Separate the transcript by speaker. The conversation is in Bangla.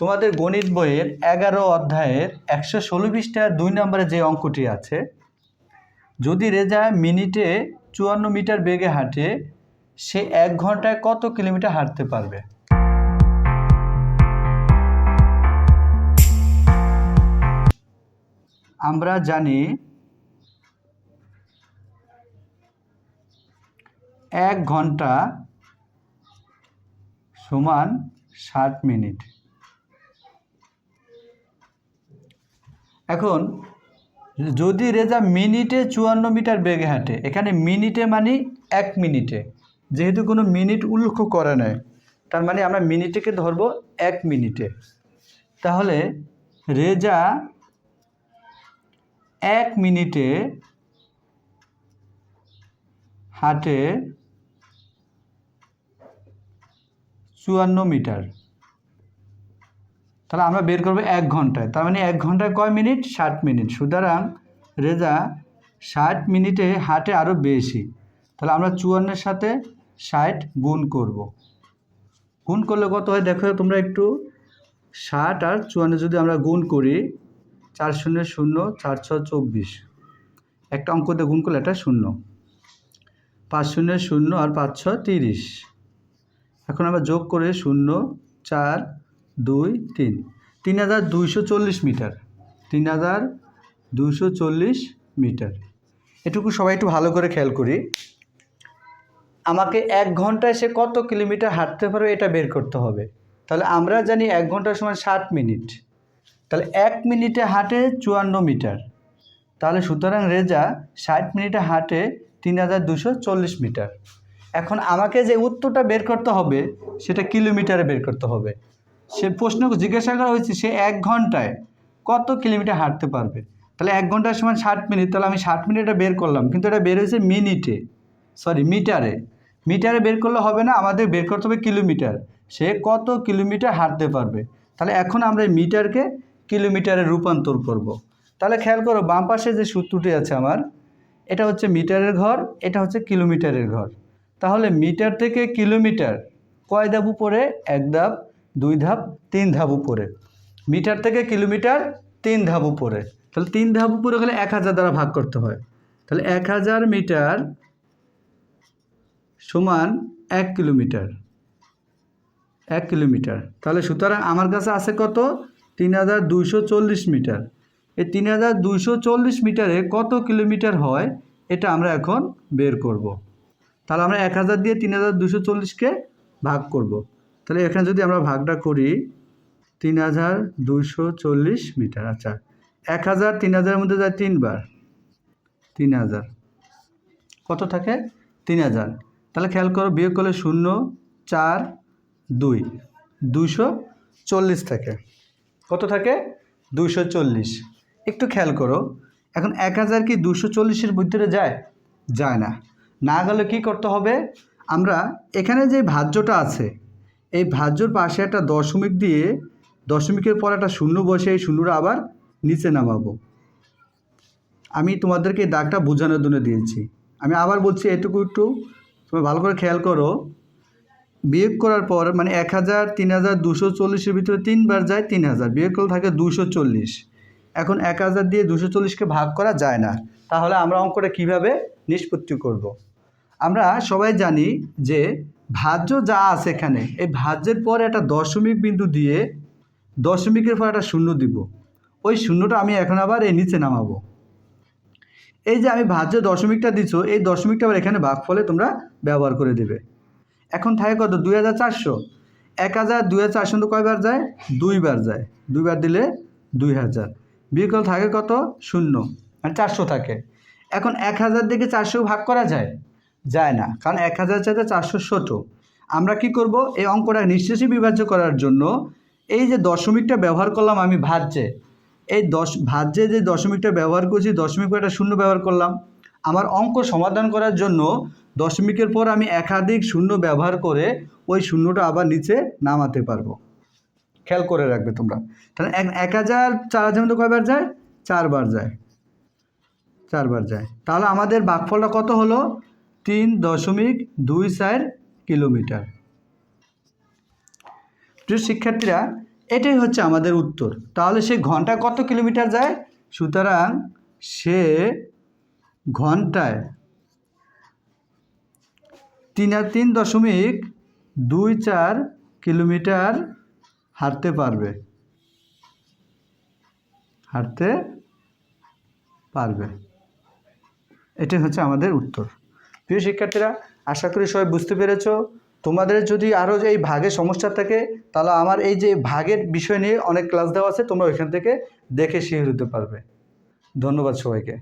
Speaker 1: তোমাদের গণিত বইয়ের এগারো অধ্যায়ের একশো ষোলো পৃষ্ঠার দুই নম্বরে যে অঙ্কটি আছে, যদি রেজা মিনিটে চুয়ান্ন মিটার বেগে হাঁটে, সে এক ঘন্টায় কত কিলোমিটার হাঁটতে পারবে? আমরা জানি এক ঘণ্টা সমান ষাট মিনিট। এখন, যদি রেজা মিনিটে চুয়ান্ন মিটার বেগে হাঁটে, এখানে মিনিটে মানে এক মিনিটে, যেহেতু কোনো মিনিট উল্লেখ করে নাই, তার মানে আমরা মিনিটেকে ধরবো এক মিনিটে। তাহলে রেজা এক মিনিটে হাঁটে চুয়ান্ন মিটার। তাহলে আমরা বের করব এক ঘন্টায়। তার মানে এক ঘন্টায় কয় মিনিট? ষাট মিনিট। সুতরাং রেজা ষাট মিনিটে হাঁটে আরও বেশি। তাহলে আমরা চুয়ান্নের সাথে ষাট গুণ করব। গুণ করলে কত হয়? দেখো, তোমরা একটু ষাট আর চুয়ান্ন যদি আমরা গুণ করি, চার শূন্য শূন্য, চার ছ চব্বিশ। একটা অঙ্কতে গুণ করলে এটা শূন্য। পাঁচ শূন্য শূন্য আর পাঁচ ছ তিরিশ। এখন আমরা যোগ করে শূন্য, চার দুই, তিন। তিন হাজার দুইশো চল্লিশ মিটার। তিন হাজার দুইশো চল্লিশ মিটার। এটুকু সবাই একটু ভালো করে খেয়াল করি। আমাকে এক ঘন্টায় সে কত কিলোমিটার হাঁটতে পারবে এটা বের করতে হবে। তাহলে আমরা জানি এক ঘণ্টার সময় ষাট মিনিট। তাহলে এক মিনিটে হাঁটে চুয়ান্ন মিটার। তাহলে সুতরাং রেজা ষাট মিনিটে হাঁটে তিন হাজার দুশো চল্লিশ মিটার। এখন আমাকে যে উত্তরটা বের করতে হবে, সেটা কিলোমিটারে বের করতে হবে। সে প্রশ্ন জিজ্ঞাসা করা হয়েছে, সে এক ঘন্টায় কত কিলোমিটার হাঁটতে পারবে? তাহলে এক ঘণ্টার সময় ষাট মিনিট, তাহলে আমি ষাট মিনিটে বের করলাম, কিন্তু এটা বের হয়েছে মিনিটে সরি মিটারে। মিটারে বের করলে হবে না, আমাদের বের করতে হবে কিলোমিটার। সে কত কিলোমিটার হাঁটতে পারবে? তাহলে এখন আমরা এই মিটারকে কিলোমিটারে রূপান্তর করব। তাহলে খেয়াল করো, বাম পাশে যে সূত্রটি আছে আমার, এটা হচ্ছে মিটারের ঘর, এটা হচ্ছে কিলোমিটারের ঘর। তাহলে মিটার থেকে কিলোমিটার, কয় ধাপ উপরে? এক ধাপ দুই ধাপ, তিন ধাপ উপরে। মিটার থেকে কিলোমিটার, তিন ধাপ উপরে। তাহলে তিন ধাপ উপরে গেলে এক হাজার দ্বারা ভাগ করতে হয়। তাহলে এক হাজার মিটার সমান এক কিলোমিটার। এক কিলোমিটার। তাহলে সুতরাং আমার কাছে আছে কত? তিন হাজার দুইশো চল্লিশ মিটার। এই তিন হাজার দুইশো চল্লিশ মিটারে কত কিলোমিটার হয়? এটা আমরা এখন বের করব। তাহলে আমরা এক হাজার দিয়ে তিন হাজার দুশো চল্লিশকে ভাগ করব। তাহলে এখানে যদি আমরা ভাগটা করি, তিন হাজার দুইশো চল্লিশ মিটার। আচ্ছা এক হাজার, তিন হাজারের মধ্যে যায় তিনবার। তিন হাজার। কত থাকে? তিন হাজার। তাহলে খেয়াল করো, বিয়োগ করলে শূন্য, চার, দুই। দুশো চল্লিশ থাকে। কত থাকে? দুশো চল্লিশ। একটু খেয়াল করো, এখন এক হাজার কি দুশো চল্লিশের ভিতরে যায়? যায় না। না গেলে কি করতে হবে? আমরা এখানে যে ভাজ্যটা আছে এই ভাজ্যর পাশে একটা দশমিক দিয়ে দশমিকের পর একটা শূন্য বসে এই শূন্যটা আবার নিচে নামাবো। আমি তোমাদেরকে এই দাগটা বোঝানোর জন্য দিয়েছি। আমি আবার বলছি এটুকু একটু তুমি ভালো করে খেয়াল করো। বিয়োগ করার পর মানে এক হাজার, তিন হাজার, দুশো চল্লিশের ভিতরে তিনবার যায় তিন হাজার। বিয়োগ করলে থাকে দুশো চল্লিশ। এখন এক হাজার দিয়ে দুশো চল্লিশকে ভাগ করা যায় না। তাহলে আমরা অঙ্কটা কীভাবে নিষ্পত্তি করব। আমরা সবাই জানি যে ভাজ্য যা আছে এখানে, এই ভাজ্যের পরে একটা দশমিক বিন্দু দিয়ে দশমিকের পর একটা শূন্য দিব। ওই শূন্যটা আমি এখন আবার এই নিচে নামাবো। এই যে আমি ভাজ্য দশমিকটা দিচ্ছ এই দশমিকটা আবার এখানে ভাগফলে তোমরা ব্যবহার করে দেবে। এখন থাকে কত? দুই হাজার চারশো। এক হাজার, দুই হাজার চারশো কয়বার যায়? দুইবার যায়। দুইবার দিলে দুই হাজার। বিকল থাকে কত? শূন্য। মানে চারশো থাকে। এখন এক হাজার দিকে চারশো ভাগ করা যায়? যায় না। কারণ এক হাজার চাইতে চারশো ছোটো আমরা কি করব? এই অঙ্কটা নিঃশেষে বিভাজ্য করার জন্য এই যে দশমিকটা ব্যবহার করলাম আমি ভাজ্যে। এই দশ ভাজ্যে যে দশমিকটা ব্যবহার করছি, দশমিক একটা শূন্য ব্যবহার করলাম। আমার অঙ্ক সমাধান করার জন্য দশমিকের পর আমি একাধিক শূন্য ব্যবহার করে ওই শূন্যটা আবার নিচে নামাতে পারব। খেয়াল করে রাখবে তোমরা। তাহলে এক হাজার চার হাজার মধ্যে কয়বার যায়? চারবার যায়। চারবার যায়। তাহলে আমাদের বাঘফলটা কত হলো? তিন দশমিক দুই চার কিলোমিটার। প্রিয় শিক্ষার্থীরা, এটাই হচ্ছে আমাদের উত্তর। তাহলে সে ঘণ্টা কত কিলোমিটার যায়? সুতরাং সে ঘন্টায় তিন আর তিন দশমিক দুই চার কিলোমিটার হাঁটতে পারবে। হাঁটতে পারবে। এটাই হচ্ছে আমাদের উত্তর। প্রিয় শিক্ষার্থীরা, আশা করি সবাই বুঝতে পেরেছ। তোমাদের যদি আরও যে এই ভাগের সমস্যা থাকে, তাহলে আমার এই যে ভাগের বিষয় নিয়ে অনেক ক্লাস দেওয়া আছে, তোমরা ওইখান থেকে দেখে শিখে দিতে পারবে। ধন্যবাদ সবাইকে।